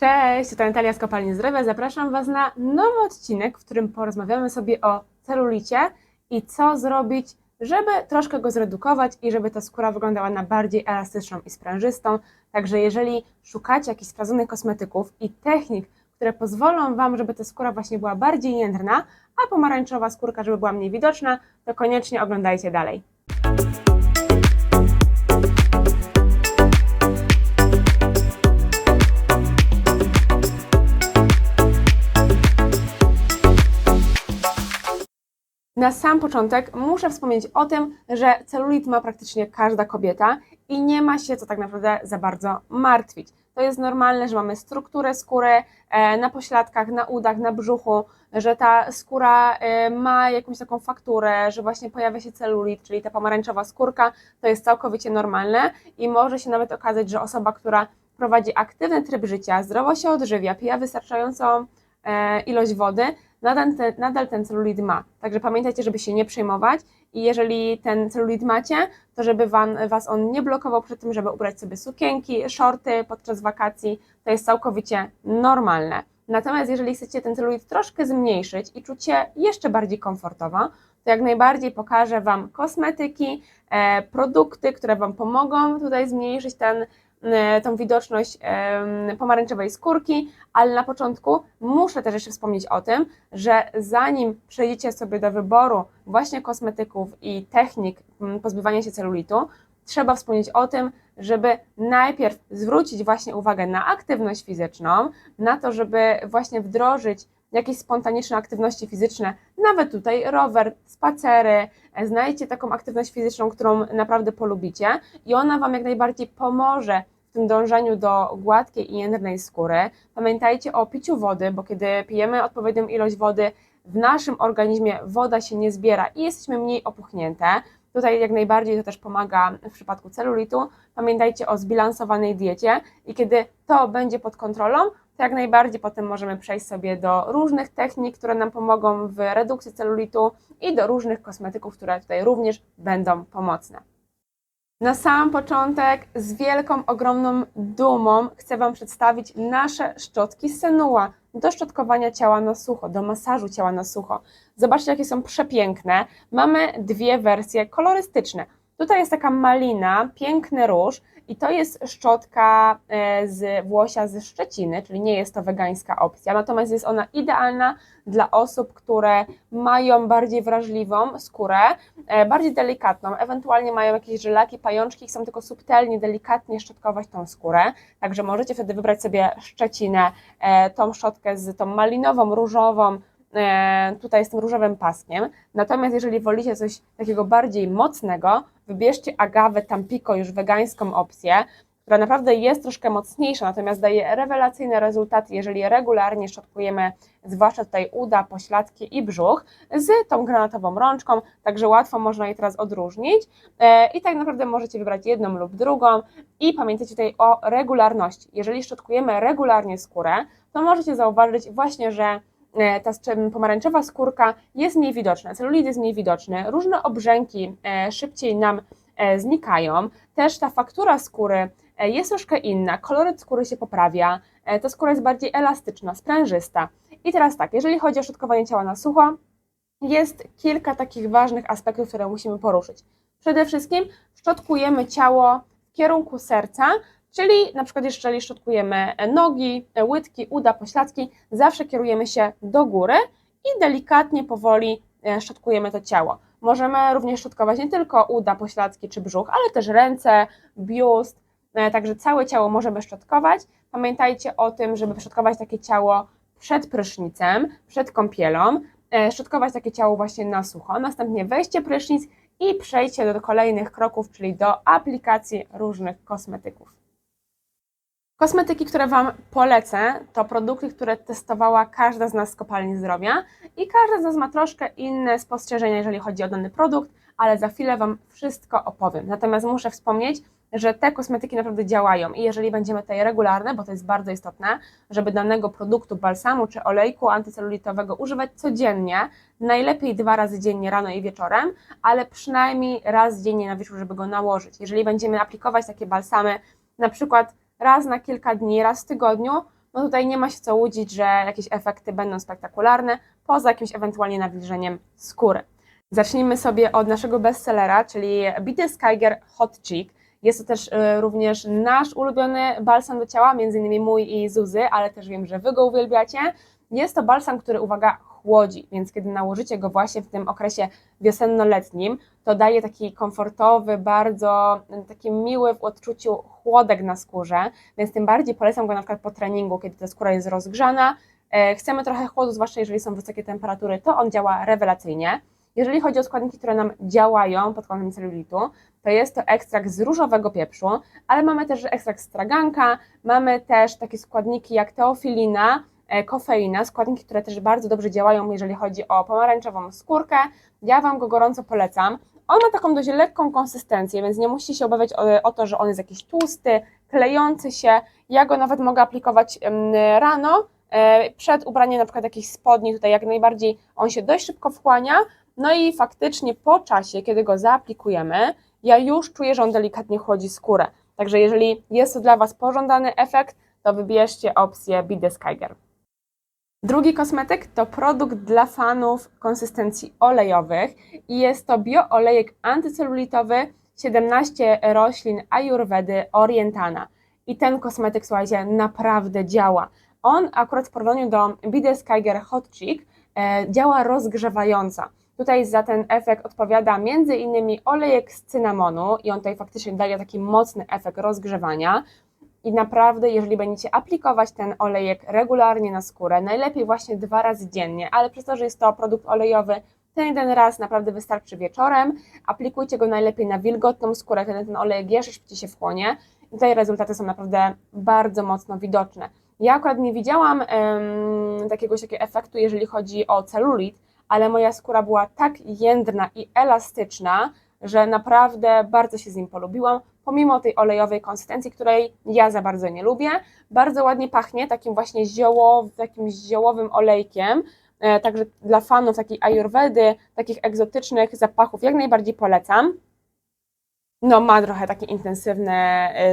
Cześć, to Natalia z Kopalni Zdrowia. Zapraszam Was na nowy odcinek, w którym porozmawiamy sobie o celulicie i co zrobić, żeby troszkę go zredukować i żeby ta skóra wyglądała na bardziej elastyczną i sprężystą. Także jeżeli szukacie jakichś sprawdzonych kosmetyków i technik, które pozwolą Wam, żeby ta skóra właśnie była bardziej jędrna, a pomarańczowa skórka, żeby była mniej widoczna, to koniecznie oglądajcie dalej. Na sam początek muszę wspomnieć o tym, że celulit ma praktycznie każda kobieta i nie ma się co tak naprawdę za bardzo martwić. To jest normalne, że mamy strukturę skóry e, na pośladkach, na udach, na brzuchu, że ta skóra e, ma jakąś taką fakturę, że właśnie pojawia się celulit, czyli ta pomarańczowa skórka, to jest całkowicie normalne i może się nawet okazać, że osoba, która prowadzi aktywny tryb życia, zdrowo się odżywia, pije wystarczającą e, ilość wody, nadal ten, nadal ten celulit ma. Także pamiętajcie, żeby się nie przejmować i jeżeli ten celulit macie, to żeby wam, Was on nie blokował przed tym, żeby ubrać sobie sukienki, shorty podczas wakacji, to jest całkowicie normalne. Natomiast jeżeli chcecie ten celulit troszkę zmniejszyć i czuć się jeszcze bardziej komfortowo, to jak najbardziej pokażę Wam kosmetyki, e, produkty, które Wam pomogą tutaj zmniejszyć ten tą widoczność pomarańczowej skórki, ale na początku muszę też jeszcze wspomnieć o tym, że zanim przejdziecie sobie do wyboru właśnie kosmetyków i technik pozbywania się celulitu, trzeba wspomnieć o tym, żeby najpierw zwrócić właśnie uwagę na aktywność fizyczną, na to, żeby właśnie wdrożyć jakieś spontaniczne aktywności fizyczne, nawet tutaj rower, spacery, e, znajdźcie taką aktywność fizyczną, którą naprawdę polubicie i ona Wam jak najbardziej pomoże tym dążeniu do gładkiej i jędrnej skóry. Pamiętajcie o piciu wody, bo kiedy pijemy odpowiednią ilość wody, w naszym organizmie woda się nie zbiera i jesteśmy mniej opuchnięte. Tutaj jak najbardziej to też pomaga w przypadku celulitu. Pamiętajcie o zbilansowanej diecie i kiedy to będzie pod kontrolą, to jak najbardziej potem możemy przejść sobie do różnych technik, które nam pomogą w redukcji celulitu i do różnych kosmetyków, które tutaj również będą pomocne. Na sam początek z wielką, ogromną dumą chcę Wam przedstawić nasze szczotki Senua do szczotkowania ciała na sucho, do masażu ciała na sucho. Zobaczcie, jakie są przepiękne. Mamy dwie wersje kolorystyczne. Tutaj jest taka malina, piękny róż i to jest szczotka e, z włosia ze Szczeciny, czyli nie jest to wegańska opcja, natomiast jest ona idealna dla osób, które mają bardziej wrażliwą skórę, e, bardziej delikatną, ewentualnie mają jakieś żylaki, pajączki i chcą tylko subtelnie, delikatnie szczotkować tą skórę, także możecie wtedy wybrać sobie Szczecinę, e, tą szczotkę z tą malinową, różową, tutaj z tym różowym paskiem. Natomiast jeżeli wolicie coś takiego bardziej mocnego, wybierzcie agawę Tampico, już wegańską opcję, która naprawdę jest troszkę mocniejsza, natomiast daje rewelacyjne rezultaty, jeżeli regularnie szczotkujemy, zwłaszcza tutaj uda, pośladki i brzuch, z tą granatową rączką, także łatwo można je teraz odróżnić. E, I tak naprawdę możecie wybrać jedną lub drugą i pamiętajcie tutaj o regularności. Jeżeli szczotkujemy regularnie skórę, to możecie zauważyć właśnie, że E, ta pomarańczowa skórka jest mniej widoczna, celulit jest mniej widoczny, różne obrzęki e, szybciej nam e, znikają, też ta faktura skóry jest troszkę inna, koloryt skóry się poprawia, ta skóra jest bardziej elastyczna, sprężysta. I teraz tak, jeżeli chodzi o szczotkowanie ciała na sucho, jest kilka takich ważnych aspektów, które musimy poruszyć. Przede wszystkim szczotkujemy ciało w kierunku serca, Czyli na przykład jeżeli szczotkujemy nogi, łydki, uda, pośladki, zawsze kierujemy się do góry i delikatnie, powoli e, szczotkujemy to ciało. Możemy również szczotkować nie tylko uda, pośladki czy brzuch, ale też ręce, biust, e, także całe ciało możemy szczotkować. Pamiętajcie o tym, żeby szczotkować takie ciało przed prysznicem, przed kąpielą, e, szczotkować takie ciało właśnie na sucho, następnie wejście prysznic i przejście do kolejnych kroków, czyli do aplikacji różnych kosmetyków. Kosmetyki, które Wam polecę, to produkty, które testowała każda z nas z kopalni zdrowia i każda z nas ma troszkę inne spostrzeżenia, jeżeli chodzi o dany produkt, ale za chwilę Wam wszystko opowiem. Natomiast muszę wspomnieć, że te kosmetyki naprawdę działają i jeżeli będziemy tutaj regularne, bo to jest bardzo istotne, żeby danego produktu, balsamu czy olejku antycelulitowego używać codziennie, najlepiej dwa razy dziennie, rano i wieczorem, ale przynajmniej raz dziennie na wieczór, żeby go nałożyć. Jeżeli będziemy aplikować takie balsamy, na przykład raz na kilka dni, raz w tygodniu, no tutaj nie ma się co łudzić, że jakieś efekty będą spektakularne, poza jakimś ewentualnie nawilżeniem skóry. Zacznijmy sobie od naszego bestsellera, czyli Bity Skyger Hot Cheek. Jest to też y, również nasz ulubiony balsam do ciała, między innymi mój i Zuzy, ale też wiem, że Wy go uwielbiacie. Jest to balsam, który, uwaga, chłodzi, więc kiedy nałożycie go właśnie w tym okresie wiosenno-letnim, to daje taki komfortowy, bardzo y, taki miły w odczuciu chłodek na skórze, więc tym bardziej polecam go na przykład po treningu, kiedy ta skóra jest rozgrzana. E, Chcemy trochę chłodu, zwłaszcza jeżeli są wysokie temperatury, to on działa rewelacyjnie. Jeżeli chodzi o składniki, które nam działają pod kątem celulitu, to jest to ekstrakt z różowego pieprzu, ale mamy też ekstrakt z traganka, mamy też takie składniki jak teofilina, kofeina, składniki, które też bardzo dobrze działają, jeżeli chodzi o pomarańczową skórkę. Ja Wam go gorąco polecam. On ma taką dość lekką konsystencję, więc nie musicie się obawiać o, o to, że on jest jakiś tłusty, klejący się. Ja go nawet mogę aplikować rano, e, przed ubraniem na przykład jakichś spodni, tutaj jak najbardziej on się dość szybko wchłania, no i faktycznie po czasie, kiedy go zaaplikujemy, ja już czuję, że on delikatnie chłodzi skórę. Także jeżeli jest to dla Was pożądany efekt, to wybierzcie opcję Be The Skyger. Drugi kosmetyk to produkt dla fanów konsystencji olejowych i jest to bioolejek antycelulitowy 17 roślin Ayurvedy Orientana. I ten kosmetyk, słuchajcie, naprawdę działa. On akurat w porównaniu do Skyger Hot Cheek działa rozgrzewająco. Tutaj za ten efekt odpowiada między innymi olejek z cynamonu i on tutaj faktycznie daje taki mocny efekt rozgrzewania. I naprawdę, jeżeli będziecie aplikować ten olejek regularnie na skórę, najlepiej właśnie dwa razy dziennie, ale przez to, że jest to produkt olejowy, ten jeden raz naprawdę wystarczy wieczorem. Aplikujcie go najlepiej na wilgotną skórę, wtedy ten olejek jeszcze szybciej się wchłonie. I tutaj rezultaty są naprawdę bardzo mocno widoczne. Ja akurat nie widziałam jakiegoś takiego efektu, jeżeli chodzi o celulit, ale moja skóra była tak jędrna i elastyczna, że naprawdę bardzo się z nim polubiłam, pomimo tej olejowej konsystencji, której ja za bardzo nie lubię. Bardzo ładnie pachnie takim właśnie ziołow, jakimś ziołowym olejkiem, e, także dla fanów takiej ayurvedy, takich egzotycznych zapachów jak najbardziej polecam. No, ma trochę taki intensywny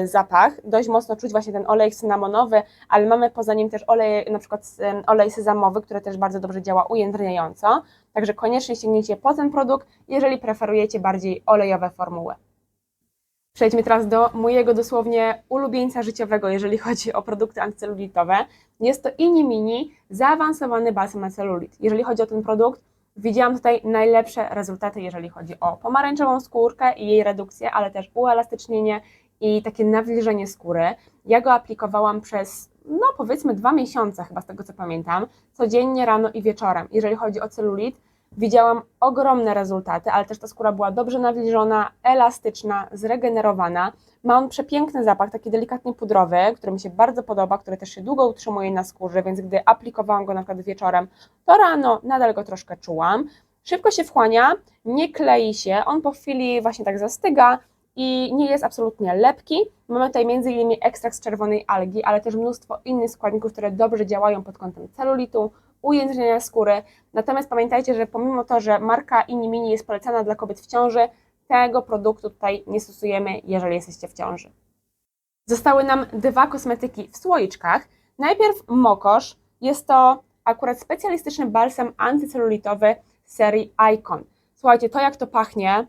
y, zapach. Dość mocno czuć właśnie ten olej cynamonowy, ale mamy poza nim też olej, na przykład olej sezamowy, który też bardzo dobrze działa ujędrniająco. Także koniecznie sięgnijcie po ten produkt, jeżeli preferujecie bardziej olejowe formuły. Przejdźmy teraz do mojego dosłownie ulubieńca życiowego, jeżeli chodzi o produkty antycelulitowe. Jest to Ini Mini zaawansowany balsam na celulit. Jeżeli chodzi o ten produkt, Widziałam tutaj najlepsze rezultaty, jeżeli chodzi o pomarańczową skórkę i jej redukcję, ale też uelastycznienie i takie nawilżenie skóry. Ja go aplikowałam przez, no powiedzmy, dwa miesiące, chyba z tego co pamiętam, codziennie rano i wieczorem. Jeżeli chodzi o celulit, widziałam ogromne rezultaty, ale też ta skóra była dobrze nawilżona, elastyczna, zregenerowana. Ma on przepiękny zapach, taki delikatnie pudrowy, który mi się bardzo podoba, który też się długo utrzymuje na skórze, więc gdy aplikowałam go na przykład wieczorem, to rano nadal go troszkę czułam. Szybko się wchłania, nie klei się, on po chwili właśnie tak zastyga i nie jest absolutnie lepki. Mamy tutaj m.in. ekstrakt z czerwonej algi, ale też mnóstwo innych składników, które dobrze działają pod kątem celulitu, ujędrnienia skóry. Natomiast pamiętajcie, że pomimo to, że marka Inni Mini jest polecana dla kobiet w ciąży, tego produktu tutaj nie stosujemy, jeżeli jesteście w ciąży. Zostały nam dwa kosmetyki w słoiczkach. Najpierw Mokosz. Jest to akurat specjalistyczny balsam antycelulitowy serii Icon. Słuchajcie, to jak to pachnie,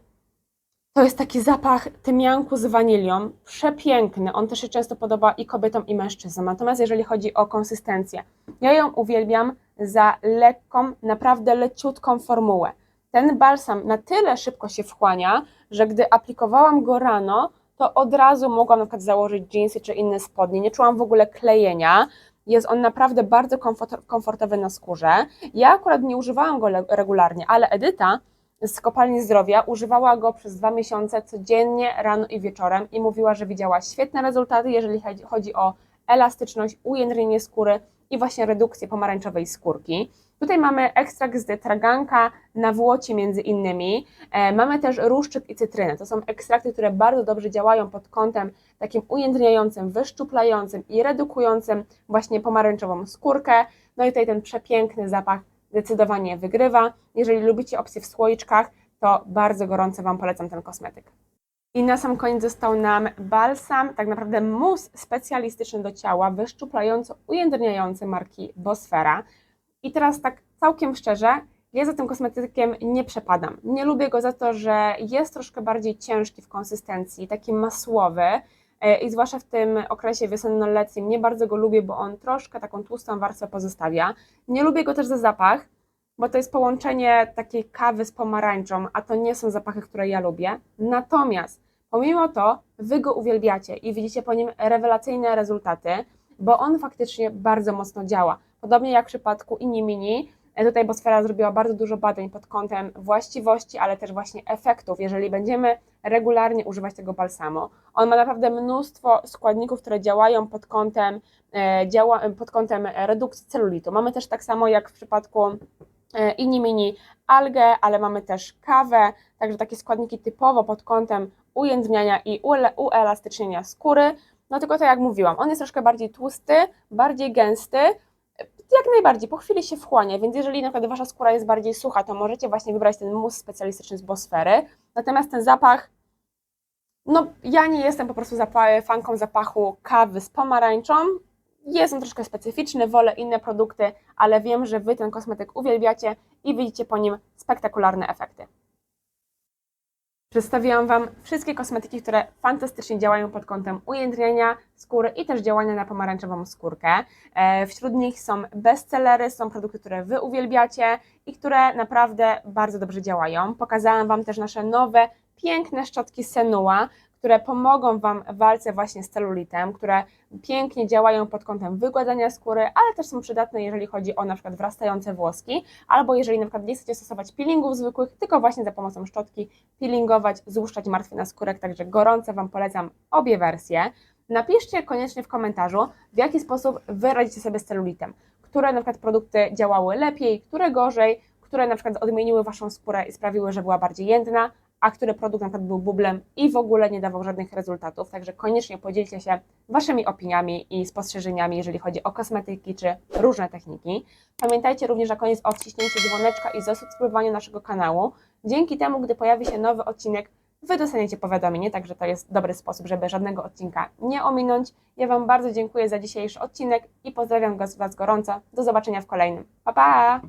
to jest taki zapach tymianku z wanilią, przepiękny. On też się często podoba i kobietom, i mężczyznom. Natomiast jeżeli chodzi o konsystencję, ja ją uwielbiam za lekką, naprawdę leciutką formułę. Ten balsam na tyle szybko się wchłania, że gdy aplikowałam go rano, to od razu mogłam na przykład założyć jeansy czy inne spodnie. Nie czułam w ogóle klejenia. Jest on naprawdę bardzo komfortowy na skórze. Ja akurat nie używałam go regularnie, ale Edyta z Kopalni Zdrowia używała go przez dwa miesiące codziennie, rano i wieczorem i mówiła, że widziała świetne rezultaty, jeżeli chodzi o elastyczność, ujędrnienie skóry i właśnie redukcję pomarańczowej skórki. Tutaj mamy ekstrakt z traganka na włocie między innymi. E, mamy też ruszczyk i cytrynę. To są ekstrakty, które bardzo dobrze działają pod kątem takim ujędrniającym, wyszczuplającym i redukującym właśnie pomarańczową skórkę. No i tutaj ten przepiękny zapach zdecydowanie wygrywa. Jeżeli lubicie opcje w słoiczkach, to bardzo gorąco Wam polecam ten kosmetyk. I na sam koniec został nam balsam, tak naprawdę mus specjalistyczny do ciała, wyszczuplająco ujędrniający marki Bosfera. I teraz tak całkiem szczerze, ja za tym kosmetykiem nie przepadam. Nie lubię go za to, że jest troszkę bardziej ciężki w konsystencji, taki masłowy. E, I zwłaszcza w tym okresie wiosenno-letnim nie bardzo go lubię, bo on troszkę taką tłustą warstwę pozostawia. Nie lubię go też za zapach, bo to jest połączenie takiej kawy z pomarańczą, a to nie są zapachy, które ja lubię. Natomiast pomimo to wy go uwielbiacie i widzicie po nim rewelacyjne rezultaty, bo on faktycznie bardzo mocno działa. Podobnie jak w przypadku Inni Mini, e, tutaj Bosfera zrobiła bardzo dużo badań pod kątem właściwości, ale też właśnie efektów, jeżeli będziemy regularnie używać tego balsamu. On ma naprawdę mnóstwo składników, które działają pod kątem, e, działa, pod kątem redukcji celulitu. Mamy też tak samo jak w przypadku e, inni mini algę, ale mamy też kawę, także takie składniki typowo pod kątem ujędrniania i uelastycznienia skóry. No tylko tak jak mówiłam, on jest troszkę bardziej tłusty, bardziej gęsty, jak najbardziej, po chwili się wchłania, więc jeżeli na przykład wasza skóra jest bardziej sucha, to możecie właśnie wybrać ten mus specjalistyczny z Bosfery. Natomiast ten zapach, no ja nie jestem po prostu fanką zapachu kawy z pomarańczą. Jest on troszkę specyficzny, wolę inne produkty, ale wiem, że wy ten kosmetyk uwielbiacie i widzicie po nim spektakularne efekty. Przedstawiłam Wam wszystkie kosmetyki, które fantastycznie działają pod kątem ujędrnienia skóry i też działania na pomarańczową skórkę. E, Wśród nich są bestsellery, są produkty, które Wy uwielbiacie i które naprawdę bardzo dobrze działają. Pokazałam Wam też nasze nowe, piękne szczotki Senua, które pomogą Wam w walce właśnie z celulitem, które pięknie działają pod kątem wygładzania skóry, ale też są przydatne, jeżeli chodzi o na przykład wrastające włoski, albo jeżeli na przykład nie chcecie stosować peelingów zwykłych, tylko właśnie za pomocą szczotki peelingować, złuszczać martwy naskórek, także gorąco Wam polecam obie wersje. Napiszcie koniecznie w komentarzu, w jaki sposób Wy radzicie sobie z celulitem, które na przykład produkty działały lepiej, które gorzej, które na przykład odmieniły Waszą skórę i sprawiły, że była bardziej jędrna, a który produkt na przykład był bublem i w ogóle nie dawał żadnych rezultatów. Także koniecznie podzielcie się Waszymi opiniami i spostrzeżeniami, jeżeli chodzi o kosmetyki czy różne techniki. Pamiętajcie również na koniec o wciśnięciu dzwoneczka i zasubskrybowaniu naszego kanału. Dzięki temu, gdy pojawi się nowy odcinek, Wy dostaniecie powiadomienie, także to jest dobry sposób, żeby żadnego odcinka nie ominąć. Ja Wam bardzo dziękuję za dzisiejszy odcinek i pozdrawiam Was gorąco. Do zobaczenia w kolejnym. Pa, pa!